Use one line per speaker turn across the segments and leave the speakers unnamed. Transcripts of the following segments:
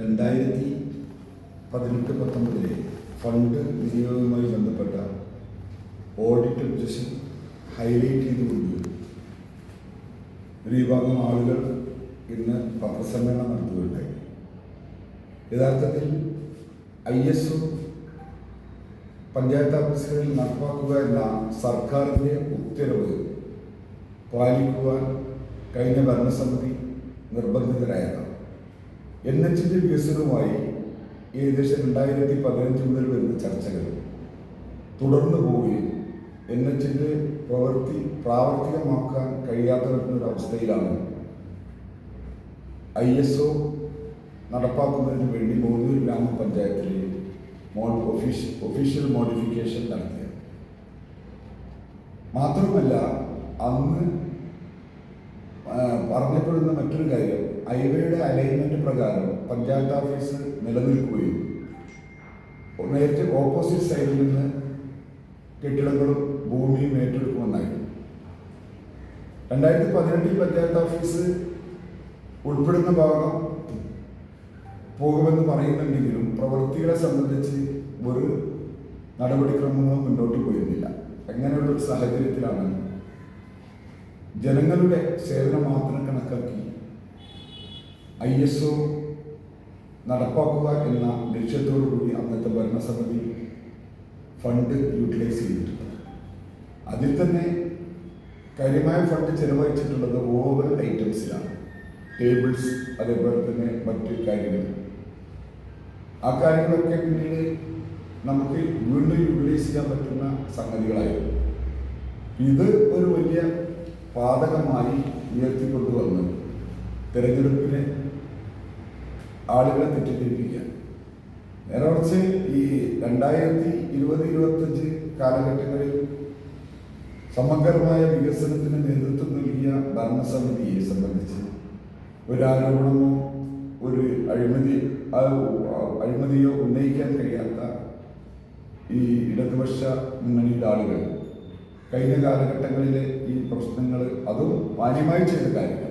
രണ്ടായിരത്തി പതിനെട്ട് പത്തൊമ്പതിലെ ഫണ്ട് വിനിയോഗവുമായി ബന്ധപ്പെട്ട ഓഡിറ്റ് ഒബ്ജക്ഷൻ ഹൈലൈറ്റ് ചെയ്തുകൊണ്ട് ഒരു വിഭാഗം ആളുകൾ ഇന്ന് പത്രസമ്മേളനം നടത്തുകയുണ്ടായി. യഥാർത്ഥത്തിൽ ഐ എസ് ഒ പഞ്ചായത്ത് ഓഫീസുകളിൽ നടപ്പാക്കുക എന്ന സർക്കാരിന്റെ ഉത്തരവ് പാലിക്കുവാൻ കഴിഞ്ഞ ഭരണസമിതി നിർബന്ധിതരായതാണ്. എൻ എച്ചിന്റെ വികസനവുമായി ഏകദേശം രണ്ടായിരത്തി പതിനഞ്ച് മുതൽ വരുന്ന ചർച്ചകൾ. തുടർന്നു പോവുകയും എൻ എച്ചിന്റെ പ്രവൃത്തി പ്രാവർത്തികമാക്കാൻ കഴിയാത്ത അവസ്ഥയിലാണ് ഐ എസ് ഒ നടപ്പാക്കുന്നതിന് വേണ്ടി മൂന്നൂർ ഗ്രാമപഞ്ചായത്തിലെ മോ ഒഫീഷ്യൽ ഒഫീഷ്യൽ മോഡിഫിക്കേഷൻ നടത്തിയത്. മാത്രമല്ല അന്ന് പറഞ്ഞപ്പെടുന്ന മറ്റൊരു കാര്യം ഹൈവേയുടെ അലൈൻമെന്റ് പ്രകാരം പഞ്ചായത്ത് ഓഫീസ് നിലനിൽക്കുകയും നേരത്തെ ഓപ്പോസിറ്റ് സൈഡിൽ നിന്ന് കെട്ടിടങ്ങളും ഭൂമിയും ഏറ്റെടുക്കുമെന്നായിരുന്നു രണ്ടായിരത്തി പതിനെട്ടിൽ പഞ്ചായത്ത് ഓഫീസ് ഉൾപ്പെടുന്ന ഭാഗം പോകുമെന്ന് പറയുന്നുണ്ടെങ്കിലും പ്രവൃത്തികളെ സംബന്ധിച്ച് ഒരു നടപടിക്രമങ്ങളും മുന്നോട്ട് പോയിരുന്നില്ല. അങ്ങനെയുള്ള ഒരു സാഹചര്യത്തിലാണ് ജനങ്ങളുടെ സേവനം മാത്രം കണക്കാക്കി ഐ എസ് ഒ നടപ്പാക്കുക എന്ന ലക്ഷ്യത്തോടു കൂടി അന്നത്തെ ഭരണസമിതി ഫണ്ട് യൂട്ടിലൈസ് ചെയ്തിട്ടുണ്ട്. അതിൽ തന്നെ കാര്യമായ ഫണ്ട് ചെലവഴിച്ചിട്ടുള്ളത് ഓവർ ഐറ്റംസിലാണ്. ടേബിൾസ് അതേപോലെ തന്നെ മറ്റ് കാര്യങ്ങൾ. ആ കാര്യങ്ങളൊക്കെ പിന്നീട് നമുക്ക് വീണ്ടും യൂട്ടിലൈസ് ചെയ്യാൻ പറ്റുന്ന സംഗതികളായിരുന്നു. ഇത് ഒരു വലിയ പാതകമായി ഉയർത്തിക്കൊണ്ടുവന്ന് തിരഞ്ഞെടുപ്പിനെ ആളുകളെ തെറ്റിദ്ധരിപ്പിക്കുക. നേരെ കുറച്ച് ഈ രണ്ടായിരത്തി ഇരുപത് ഇരുപത്തഞ്ച് കാലഘട്ടങ്ങളിൽ സമഗ്രമായ വികസനത്തിന് നേതൃത്വം നൽകിയ ഭരണസമിതിയെ സംബന്ധിച്ച് ഒരു ആരോപണമോ ഒരു അഴിമതി അഴിമതിയോ ഉന്നയിക്കാൻ കഴിയാത്ത ഈ ഇടതുപക്ഷ മുന്നണിയുടെ ആളുകൾ കഴിഞ്ഞ കാലഘട്ടങ്ങളിലെ ഈ പ്രശ്നങ്ങൾ അതും മാന്യമായി ചെയ്ത കാര്യങ്ങൾ.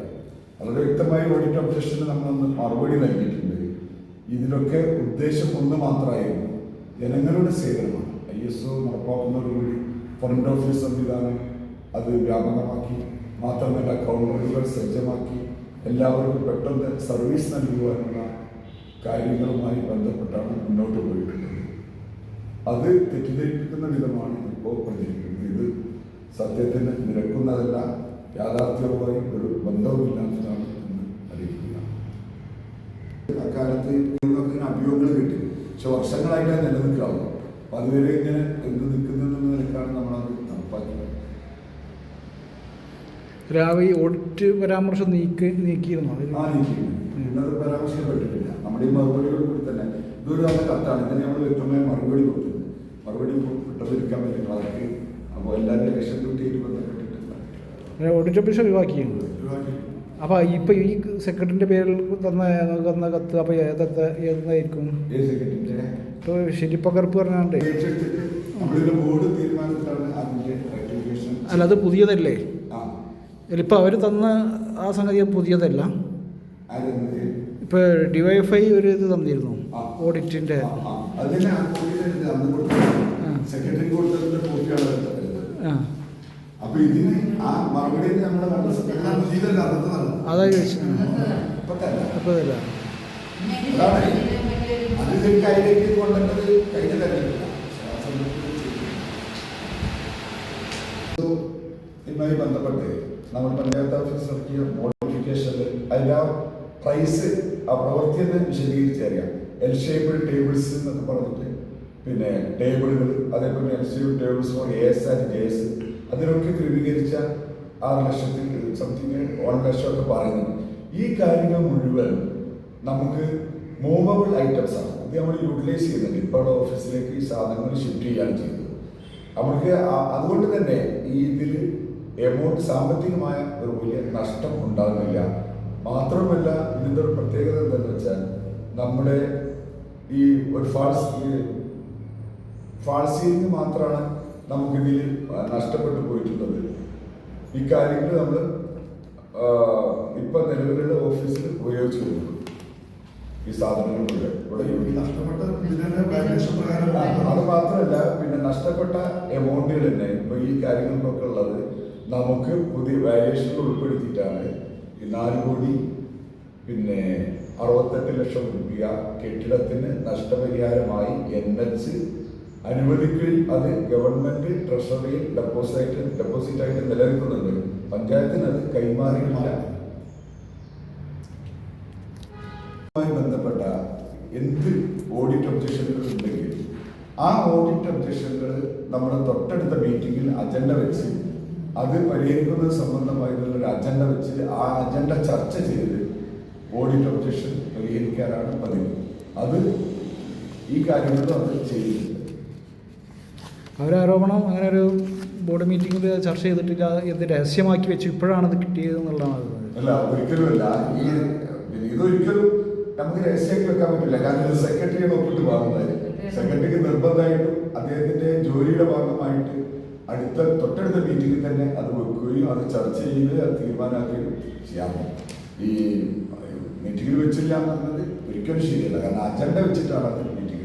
വളരെ വ്യക്തമായി ഓഡിറ്റ് ഒബ്ജക്ഷന് നമ്മളൊന്ന് മറുപടി നൽകിയിട്ടുണ്ട്. ഇതിലൊക്കെ ഉദ്ദേശം ഒന്ന് മാത്രമായിരുന്നു. ജനങ്ങളുടെ സേവനമാണ് ഐ എസ് ഒ നടപ്പാക്കുന്നതോടുകൂടി ഫ്രണ്ട് ഓഫീസ് സംവിധാനം അത് വ്യാപകമാക്കി. മാത്രമല്ല കൗണ്ടറുകൾ സജ്ജമാക്കി. എല്ലാവർക്കും പെട്ടെന്ന് സർവീസ് നൽകുവാനുള്ള കാര്യങ്ങളുമായി ബന്ധപ്പെട്ടാണ് മുന്നോട്ട് പോയിട്ടുള്ളത്. അത് തെറ്റിദ്ധരിപ്പിക്കുന്ന വിധമാണ് ഇപ്പോൾ പ്രചരിക്കുന്നത് ഇത് സത്യത്തിന് നിരക്കുന്നതല്ല. യാഥാർത്ഥ്യവുമായി ഒരു ബന്ധവുമില്ലാത്തതാണ് എന്ന് അറിയിക്കുക. അക്കാലത്ത് ഇങ്ങനെ അഭിയോഗങ്ങൾ കിട്ടി. പക്ഷെ വർഷങ്ങളായിട്ട് അത് നിലനിൽക്കാവും അപ്പൊ അതുവരെ ഇങ്ങനെ എന്ത് നിൽക്കുന്നെന്നുള്ള നിലക്കാണ് നമ്മളത് നടപ്പാക്കുന്നത്
രാവിലെ ഈ ഓഡിറ്റ് പരാമർശം നീക്കി നീക്കിയിരുന്നു?
ആ നീക്കി ഇന്നത് പരാമർശപ്പെട്ടിട്ടില്ല നമ്മുടെ ഈ മറുപടിയോട് കൂടി തന്നെ ഇതൊരു നല്ല കത്താണ്. ഇതിന് നമ്മൾ വ്യക്തമായ മറുപടി കൊടുത്തത് മറുപടി വിട്ടതിരിക്കാൻ പറ്റും ക്ലാർക്ക് അപ്പോൾ എല്ലാവരും ലക്ഷം ഡ്യൂട്ടിയായിട്ട് ബന്ധപ്പെട്ടിട്ടില്ല
ഓഡിറ്റ് ഓഫീസർ ഒഴിവാക്കിയാണ് അപ്പോൾ ഇപ്പോൾ ഈ സെക്രട്ടറിന്റെ പേരിൽ തന്ന തന്ന കത്ത്? അപ്പോൾ ഏതത്തെ ഏതായിരിക്കും? ഇപ്പോൾ ശരിപ്പകർപ്പ് പറഞ്ഞാണ്ട്. അല്ല അത് പുതിയതല്ലേ?
അല്ല
ഇപ്പോൾ അവർ തന്ന ആ സംഗതി പുതിയതല്ല. ഇപ്പോൾ ഡിവൈഎഫ്ഐ ഒരു ഇത് തന്നിരുന്നു. ഓഡിറ്റിന്റെ
ആ, അപ്പൊ ഇതിന് ആ മറുപടി
അതാ ചോദിച്ചത്
അത് കയ്യിലേക്ക് കഴിഞ്ഞ തരത്തില്ല ഇതുമായി ബന്ധപ്പെട്ട് നമ്മൾ പഞ്ചായത്ത് ഓഫീസ് ഇറക്കിയ മോഡിഫിക്കേഷനിൽ അതിന്റെ ആ പ്രൈസ് ആ പ്രവൃത്തി എന്ന് വിശദീകരിച്ചറിയാം എൽ ഷേപ്പിൾ ടേബിൾസ് എന്നൊക്കെ പറഞ്ഞിട്ട്. പിന്നെ ടേബിളുകൾ അതേപോലെ L shape tables for A S and J S അതിനൊക്കെ ക്രമീകരിച്ച ആറ് ലക്ഷത്തിൽ സംതിങ് വൺ ലക്ഷം ഒക്കെ പറയുന്നുണ്ട്. ഈ കാര്യങ്ങൾ മുഴുവൻ നമുക്ക് മൂവബിൾ ഐറ്റംസ് ആണ്. ഇത് നമ്മൾ യൂട്ടിലൈസ് ചെയ്യുന്നുണ്ട്. ഇപ്പോൾ ഓഫീസിലേക്ക് ഈ സാധനങ്ങൾ ഷിഫ്റ്റ് ചെയ്യാണ് ചെയ്യുന്നത്. നമുക്ക് അതുകൊണ്ട് തന്നെ ഈ ഇതിൽ എമൗണ്ട് സാമ്പത്തികമായ ഒരു വലിയ നഷ്ടം ഉണ്ടാകുന്നില്ല. മാത്രമല്ല ഇതിന്റെ ഒരു പ്രത്യേകത എന്താണെന്ന് വെച്ചാൽ നമ്മുടെ ഈ ഒരു ഫാൾസ് ഫാൾസീലിംഗ് മാത്രമാണ് നമുക്കിതിൽ നഷ്ടപ്പെട്ടു പോയിട്ടുള്ളത്. ഈ കാര്യങ്ങൾ നമ്മൾ ഇപ്പം നിലവിലുള്ള ഓഫീസിൽ ഉപയോഗിച്ചു കൊടുക്കും ഈ
വാല്യൂഷൻ
അത് മാത്രമല്ല പിന്നെ നഷ്ടപ്പെട്ട എമൗണ്ടുകൾ തന്നെ. ഇപ്പൊ ഈ കാര്യങ്ങൾക്കൊക്കെ ഉള്ളത് നമുക്ക് പുതിയ വാല്യുവേഷനിൽ ഉൾപ്പെടുത്തിയിട്ടാണ് ഈ നാല് കോടി പിന്നെ അറുപത്തെട്ട് ലക്ഷം രൂപ കെട്ടിടത്തിന് നഷ്ടപരിഹാരമായി എൻ എച്ച് അനുവദിക്കുകയും അത് ഗവൺമെന്റ് ട്രഷറിയിൽ ഡെപ്പോസിറ്റ് ഡെപ്പോസിറ്റ് ആയിട്ട് നിലനിൽക്കുന്നുണ്ട്. പഞ്ചായത്തിന് അത് കൈമാറിയിട്ടില്ല. ബന്ധപ്പെട്ട എന്ത് ഓഡിറ്റ് ഒബ്ജക്ഷനുകൾ ഉണ്ടെങ്കിൽ ആ ഓഡിറ്റ് ഒബ്ജക്ഷനുകൾ നമ്മൾ തൊട്ടടുത്ത മീറ്റിംഗിൽ അജണ്ട വെച്ച് അത് പരിഹരിക്കുന്നത് സംബന്ധമായിട്ടുള്ള ഒരു അജണ്ട വെച്ച് ആ അജണ്ട ചർച്ച ചെയ്ത് ഓഡിറ്റ് ഒബ്ജക്ഷൻ പരിഹരിക്കാനാണ് പതിവ്. അത് ഈ കാര്യങ്ങളും അത് ചെയ്യുന്നുണ്ട്.
അവരാരോപണം അങ്ങനെ ഒരു ബോർഡ് മീറ്റിംഗിൽ ചർച്ച ചെയ്തിട്ടില്ല ഇത് രഹസ്യമാക്കി വെച്ചു ഇപ്പോഴാണ് അത് കിട്ടിയത് എന്നുള്ളതാണ്
അല്ല ഒരിക്കലുമല്ല. ഈ ഇതൊരിക്കലും നമുക്ക് രഹസ്യമാക്കി വെക്കാൻ പറ്റില്ല. കാരണം ഇത് സെക്രട്ടറിയെ ഒപ്പിട്ട് വാങ്ങുന്നത് സെക്രട്ടറിക്ക് നിർബന്ധമായിട്ടും അദ്ദേഹത്തിന്റെ ജോലിയുടെ ഭാഗമായിട്ട് അടുത്ത തൊട്ടടുത്ത മീറ്റിംഗിൽ തന്നെ അത് വെക്കുകയും അത് ചർച്ച ചെയ്യുകയും അത് തീരുമാനമാക്കുകയും ചെയ്യാമോ ഈ മീറ്റിംഗിൽ വെച്ചില്ല എന്ന് ഒരിക്കലും ശരിയല്ല. കാരണം അജണ്ട വെച്ചിട്ടാണ് അത് മീറ്റിംഗ്